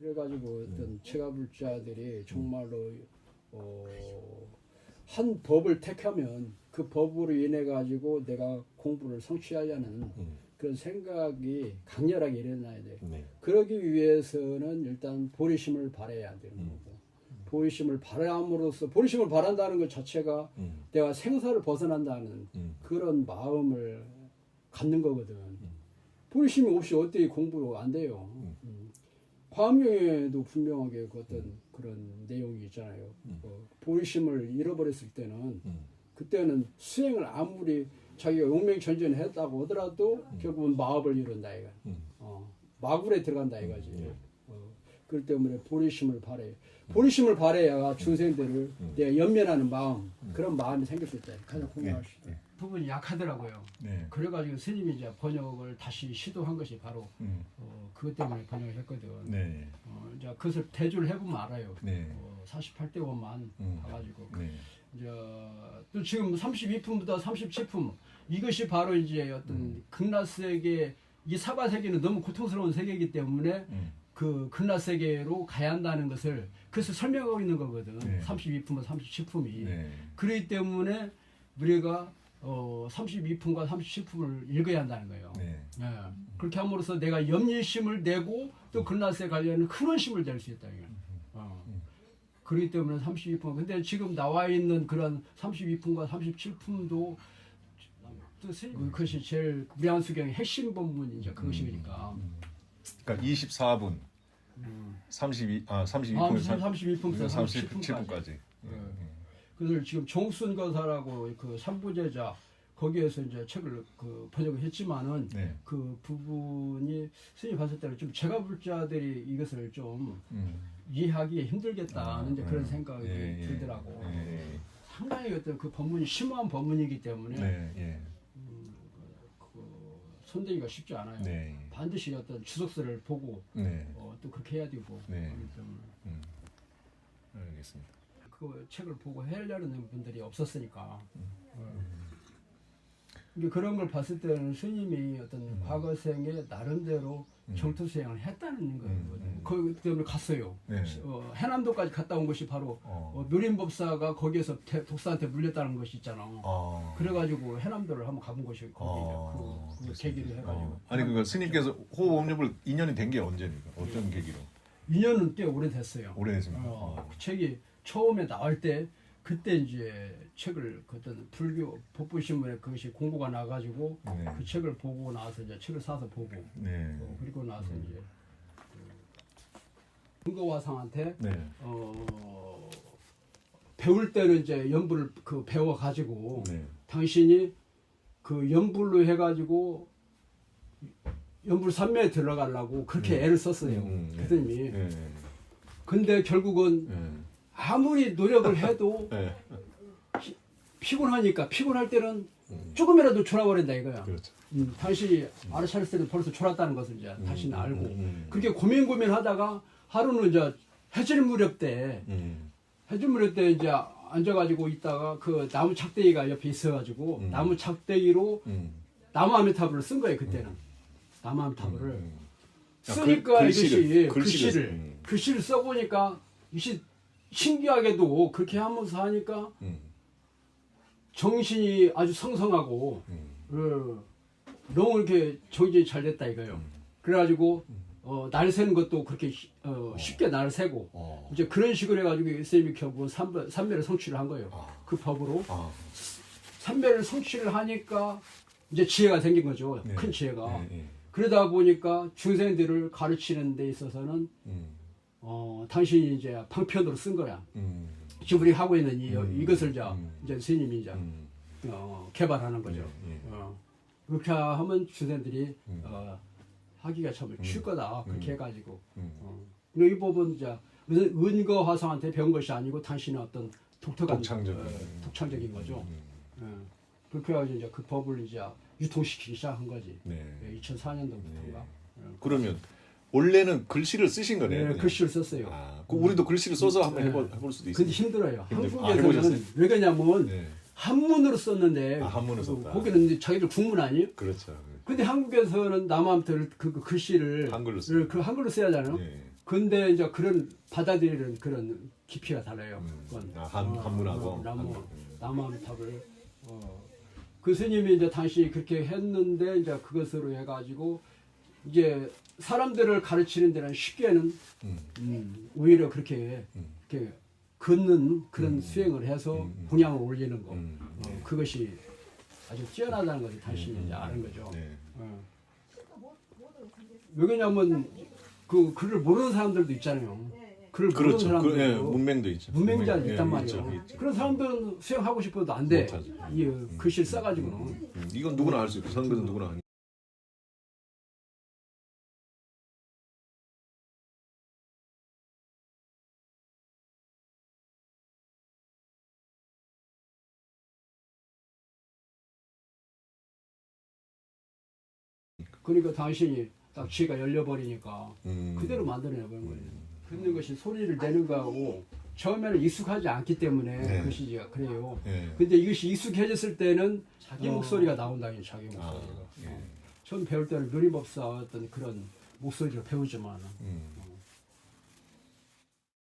그래가지고 어떤 체가불자들이 정말로 어, 한 법을 택하면 그 법으로 인해 가지고 내가 공부를 성취하려는 음. 그런 생각이 강렬하게 일어나야 돼. 네. 그러기 위해서는 일단 보리심을 발해야 되는 음. 거고 보리심을 발함으로써 보리심을 발한다는 것 자체가 음. 내가 생사를 벗어난다는 음. 그런 마음을 갖는 거거든. 보리심이 없이 어떻게 공부가 안 돼요. 음. 화엄경에도 분명하게 그 어떤 그런 내용이 있잖아요. 어, 보리심을 잃어버렸을 때는 음. 그때는 수행을 아무리 자기가 용맹전전을 했다고 하더라도 결국은 마업을 이룬다 이가. 음. 어, 마굴에 들어간다 이거지. 음. 어, 그렇기 때문에 보리심을 바래. 보리심을 바래야 중생들을 내가 연면하는 마음 그런 마음이 생길 수 있다. 가장 공감할 수 있다. 부분이 약하더라고요. 네. 그래가지고 스님이 이제 번역을 다시 시도한 것이 바로 음. 어, 그것 때문에 번역을 했거든. 네. 어, 이제 그것을 대조를 해보면 알아요. 네. 어, 48대 5만 음. 가가지고 네. 이제 또 지금 32품부터 37품 이것이 바로 이제 어떤 음. 극락 세계 이 사바 세계는 너무 고통스러운 세계이기 때문에 음. 그 극락 세계로 가야 한다는 것을 그래서 설명하고 있는 거거든. 네. 32품과 37품이. 네. 그렇기 때문에 우리가 어, 32품과 37품을 읽어야 한다는 거예요. 네. 예. 그렇게 함으로써 내가 염려심을 내고 또 글라스에 관련된 큰 원심을 낼 수 있다. 이거. 어. 그렇기 때문에 32품. 근데 지금 나와 있는 그런 32품과 37품도 또 스- 그것이 제일 무량수경의 핵심 본문이죠. 그것이니까. 그러니까 24분, 32, 아 32분, 32품부터 37품까지. 37분까지. 그래서 지금 정순 거사라고 그 삼부제자 거기에서 이제 책을 그 번역을 했지만은 네. 그 부분이 스님 봤을 때는 좀 제가 불자들이 이것을 좀 음. 이해하기 힘들겠다는 이제 그런 음. 생각이 예, 예. 들더라고. 예. 상당히 어떤 그 법문이 심오한 법문이기 때문에 네. 예. 그 손대기가 쉽지 않아요. 네. 반드시 어떤 주석서를 보고 네. 어, 또 그렇게 해야 되고 네. 그렇기 때문에 음. 알겠습니다. 그 책을 보고 하려는 분들이 없었으니까. 음. 어. 이게 그런 걸 봤을 때는 스님이 어떤 음. 과거생에 나름대로 정토 수행을 했다는 거거든요. 음. 그 때문에 갔어요. 네. 어, 해남도까지 갔다 온 것이 바로 어. 어, 묘림법사가 거기에서 대- 독사한테 물렸다는 것이 있잖아. 아. 그래가지고 해남도를 한번 가본 것이 거기예요. 아, 그, 그. 계기를 해가지고. 어. 아니 그러니까 스님께서 호흡업nhập 인연이 된 게 언제입니까? 어떤 계기로? 인연은 꽤 오래됐어요. 오래됐습니까? 어, 어. 그 책이 처음에 나올 때 그때 이제 책을 그 어떤 불교 법부신문에 그것이 공고가 나가지고 네. 그 책을 보고 나서 이제 책을 사서 보고 네. 어, 그리고 나서 이제 그 근거화상한테 네. 어, 배울 때는 이제 연불을 그 배워 가지고 네. 당신이 그 연불로 해가지고 연불 삼매에 들어가려고 그렇게 애를 썼어요. 음, 네. 그더니 네. 근데 결국은 네. 아무리 노력을 해도 네. 피곤하니까 피곤할 때는 음. 조금이라도 졸아버린다 이거야. 그렇죠. 음, 당신이 알아차렸을 때는 벌써 졸았다는 것을 이제 당신은 음, 알고 음, 음. 그렇게 고민 고민하다가 하루는 이제 해질 무렵 때 음. 해질 무렵 때 이제 앉아가지고 있다가 그 나무 착대기가 옆에 있어가지고 음. 나무 착대기로 음. 나무 아미타불을 쓴 거예요 그때는 나무 아미타불을 음. 아, 쓰니까 글- 이것이 글씨를, 글씨를 글씨를, 글씨를, 음. 써보니까 이것이 신기하게도 그렇게 하면서 하니까 음. 정신이 아주 성성하고 음. 어, 너무 이렇게 정신이 잘 됐다 이거요. 그래가지고 어, 날 세는 것도 그렇게 쉬- 어, 쉽게 날 세고 어. 이제 그런 식으로 해가지고 쌤이 결국 삼, 삼매를 성취를 한 거예요. 아. 그 법으로 아. 삼매를 성취를 하니까 이제 지혜가 생긴 거죠. 네. 큰 지혜가. 네, 네. 그러다 보니까 중생들을 가르치는 데 있어서는 음. 어, 당신이 이제 방편으로 쓴 거야. 음. 지금 우리 하고 있는 이, 음. 이것을 이제, 음. 이제 스님이 이제 음. 어, 개발하는 거죠. 예, 예. 어, 그렇게 하면 주생들이 음. 어, 하기가 참 쉬울 거다. 그렇게 음. 해가지고. 음. 어. 이 법은 이제 은거 화상한테 배운 것이 아니고 당신의 어떤 독특한 독창적인. 어, 독창적인 거죠. 음. 어. 그렇게 해가지고 이제 그 법을 이제 유통시키기 시작한 거지. 네. 2004년도부터인가. 그러면 원래는 글씨를 쓰신 거네요. 네, 그냥. 글씨를 썼어요. 아, 그 우리도 글씨를 써서 한번 네. 해볼, 해볼 수도 있어요. 근데 힘들어요. 힘들고. 아, 한국에서는 해보셨어요? 왜 그러냐면 네. 한문으로 썼는데 아, 한문으로 그- 썼다. 거기는 이제 자기들 국문 아니에요? 그렇죠. 근데 한국에서는 남한테 그, 그 글씨를 한글로 그, 그 한글로 써야 하잖아요. 네. 근데 이제 그런 받아들이는 그런 깊이가 달라요. 음. 그건. 아, 한- 어, 한문하고? 어, 나무 한문. 남한탑을 어. 그 스님이 이제 당시 그렇게 했는데 이제 그것으로 해가지고 이제 사람들을 가르치는 데는 쉽게는 음. 음, 오히려 그렇게 음. 이렇게 걷는 그런 음. 수행을 해서 음, 음. 분양을 올리는 거 음. 어, 그것이 아주 뛰어나다는 것을 당신이 음. 이제 아는 거죠. 네. 어. 왜 그러냐면 그 글을 모르는 사람들도 있잖아요. 글을 모르는 그렇죠. 그, 사람들도 예, 문맹도 있죠. 문맹자 문맹. 있단 예, 말이에요. 있죠, 있죠. 그런 사람들은 수행하고 싶어도 안 돼. 못하죠. 이 글씨를 써가지고는. 음, 이건 누구나 할수 있고 선글은 누구나 하니. 그러니까 당신이 딱 쥐가 열려버리니까 음. 그대로 만들어내버린 거예요. 듣는 것이 소리를 내는 거하고 처음에는 익숙하지 않기 때문에 네. 그것이 그래요. 예. 근데 이것이 익숙해졌을 때는 자기 어. 목소리가 나온다니 자기 아, 목소리가. 예. 처음 배울 때는 누리법사 어떤 그런 목소리를 배우지만 음.